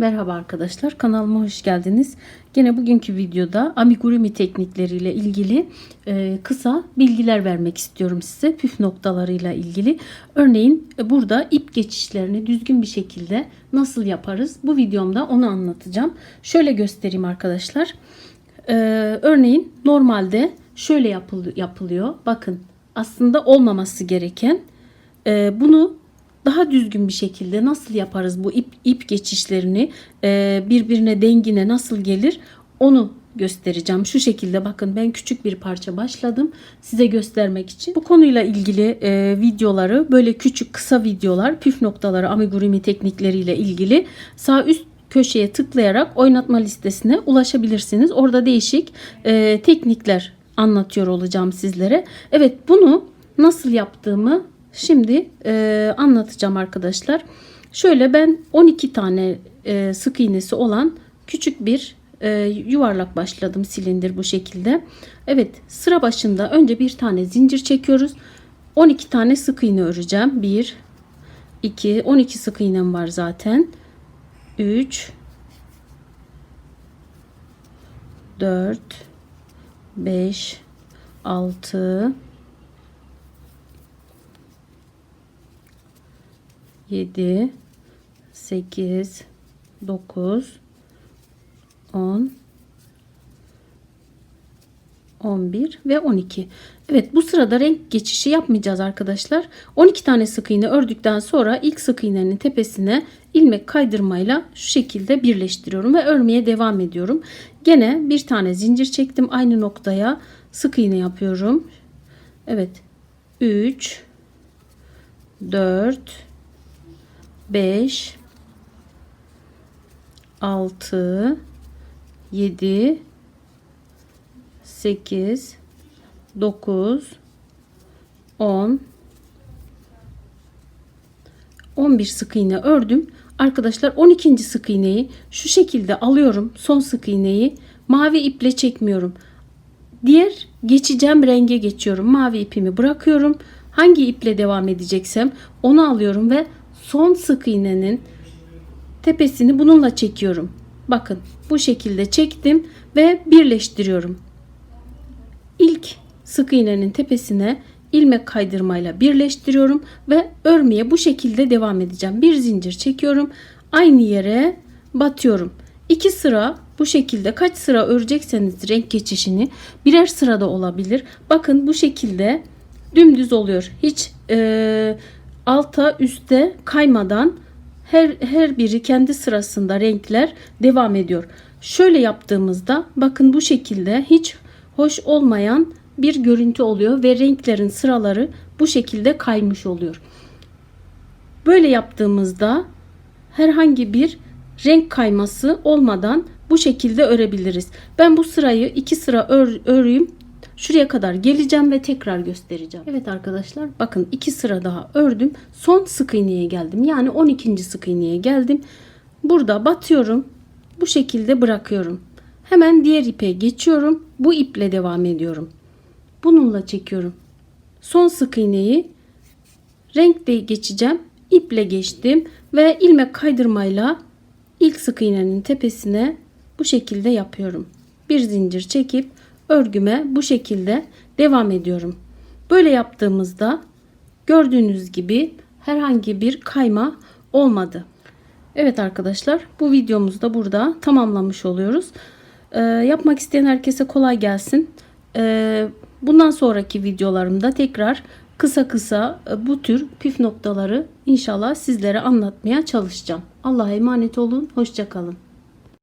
Merhaba arkadaşlar kanalıma hoş geldiniz. Gene bugünkü videoda amigurumi teknikleriyle ilgili e, kısa bilgiler vermek istiyorum size püf noktalarıyla ilgili. Örneğin e, burada ip geçişlerini düzgün bir şekilde nasıl yaparız bu videomda onu anlatacağım. Şöyle göstereyim arkadaşlar. E, örneğin normalde şöyle yapıl- yapılıyor. Bakın aslında olmaması gereken e, bunu daha düzgün bir şekilde nasıl yaparız bu ip, ip geçişlerini e, birbirine dengine nasıl gelir onu göstereceğim. Şu şekilde bakın ben küçük bir parça başladım size göstermek için. Bu konuyla ilgili e, videoları böyle küçük kısa videolar püf noktaları amigurumi teknikleriyle ilgili sağ üst köşeye tıklayarak oynatma listesine ulaşabilirsiniz. Orada değişik e, teknikler anlatıyor olacağım sizlere. Evet bunu nasıl yaptığımı Şimdi e, anlatacağım arkadaşlar. Şöyle ben 12 tane e, sık iğnesi olan küçük bir e, yuvarlak başladım silindir bu şekilde. Evet sıra başında önce bir tane zincir çekiyoruz. 12 tane sık iğne öreceğim. 1 2 12 sık iğnem var zaten. 3 4 5 6 7 8 9 10 11 ve 12. Evet bu sırada renk geçişi yapmayacağız arkadaşlar. 12 tane sık iğne ördükten sonra ilk sık iğnenin tepesine ilmek kaydırmayla şu şekilde birleştiriyorum ve örmeye devam ediyorum. Gene bir tane zincir çektim aynı noktaya sık iğne yapıyorum. Evet 3 4 5 6 7 8 9 10 11 sık iğne ördüm. Arkadaşlar 12. sık iğneyi şu şekilde alıyorum. Son sık iğneyi mavi iple çekmiyorum. Diğer geçeceğim renge geçiyorum. Mavi ipimi bırakıyorum. Hangi iple devam edeceksem onu alıyorum ve son sık iğnenin tepesini bununla çekiyorum. Bakın bu şekilde çektim ve birleştiriyorum. İlk sık iğnenin tepesine ilmek kaydırmayla birleştiriyorum ve örmeye bu şekilde devam edeceğim. Bir zincir çekiyorum. Aynı yere batıyorum. İki sıra bu şekilde kaç sıra örecekseniz renk geçişini birer sırada olabilir. Bakın bu şekilde dümdüz oluyor. Hiç e, alta üste kaymadan her, her biri kendi sırasında renkler devam ediyor. Şöyle yaptığımızda bakın bu şekilde hiç hoş olmayan bir görüntü oluyor ve renklerin sıraları bu şekilde kaymış oluyor. Böyle yaptığımızda herhangi bir renk kayması olmadan bu şekilde örebiliriz. Ben bu sırayı iki sıra ör, öreyim. Şuraya kadar geleceğim ve tekrar göstereceğim. Evet arkadaşlar bakın iki sıra daha ördüm. Son sık iğneye geldim. Yani 12. sık iğneye geldim. Burada batıyorum. Bu şekilde bırakıyorum. Hemen diğer ipe geçiyorum. Bu iple devam ediyorum. Bununla çekiyorum. Son sık iğneyi renkle geçeceğim. İple geçtim ve ilmek kaydırmayla ilk sık iğnenin tepesine bu şekilde yapıyorum. Bir zincir çekip örgüme bu şekilde devam ediyorum. Böyle yaptığımızda gördüğünüz gibi herhangi bir kayma olmadı. Evet arkadaşlar bu videomuzu da burada tamamlamış oluyoruz. Ee, yapmak isteyen herkese kolay gelsin. Ee, bundan sonraki videolarımda tekrar kısa kısa e, bu tür püf noktaları inşallah sizlere anlatmaya çalışacağım. Allah'a emanet olun. Hoşçakalın.